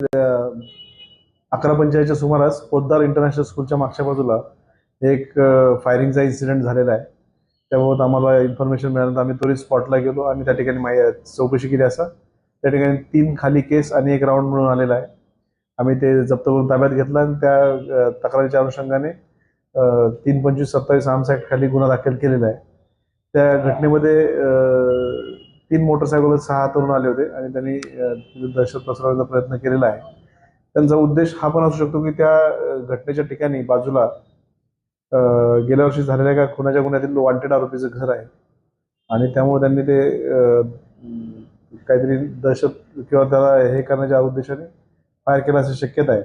अकरा पंचायतच्या सुमारास पोद्दार इंटरनॅशनल स्कूलच्या मागच्या बाजूला एक फायरिंगचा इन्सिडेंट झालेला आहे. त्याबाबत आम्हाला इन्फॉर्मेशन मिळाल्यानंतर आम्ही त्वरित स्पॉटला गेलो आणि त्या ठिकाणी माहिती चौकशी केली असा. त्या ठिकाणी तीन खाली केस आणि एक राऊंड मिळून आलेला आहे. आम्ही ते जप्त करून ताब्यात घेतला आणि त्या तक्रारीच्या अनुषंगाने तीन पंचवीस सत्तावीस आर्म्स खाली गुन्हा दाखल केलेला आहे. त्या घटनेमध्ये तीन मोटरसायकल सहा तरुण आले होते आणि त्यांनी दहशत पसरवण्याचा प्रयत्न केलेला आहे. त्यांचा उद्देश हा पण असू शकतो की त्या घटनेच्या ठिकाणी बाजूला गेल्या वर्षी झालेल्या एका खुनाच्या गुन्ह्यातील वॉन्टेड आरोपीचं घर आहे. आणि त्यामुळे त्यांनी ते काहीतरी दहशत किंवा त्याला हे करण्याच्या उद्देशाने फायर केला अशी शक्यता आहे.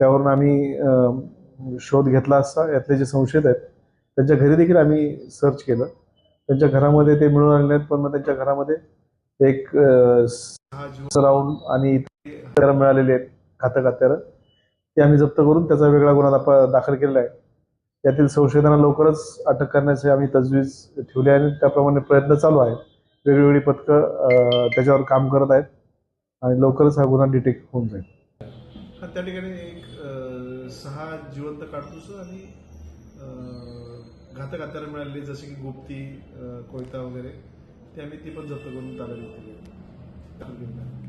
त्यावरून आम्ही शोध घेतला असता यातले जे संशयित आहेत त्यांच्या घरी देखील आम्ही सर्च केलं. त्यांच्या घरामध्ये ते मिळून आलेले आहेत पण मग त्यांच्या घरामध्ये एक अं, सहा जीव आणि मिळालेले आहेत घातक हत्यारं ते आम्ही जप्त करून त्याचा वेगळा गुन्हा दाखल केलेला आहे. त्यातील संशोधना लवकरच अटक करण्याची आम्ही तजवीज ठेवली आहे आणि त्याप्रमाणे प्रयत्न चालू आहे वेगवेगळी पथकं त्याच्यावर काम करत आहेत आणि लवकरच हा गुन्हा डिटेक्ट होऊन जाईल. त्या ठिकाणी एक सहा जिवंत काडतूस आणि घातक हत्यारं मिळालेली जसे की गुप्ती कोयता वगैरे ते आम्ही ती पण जप्त करून ताब्यात घेतली.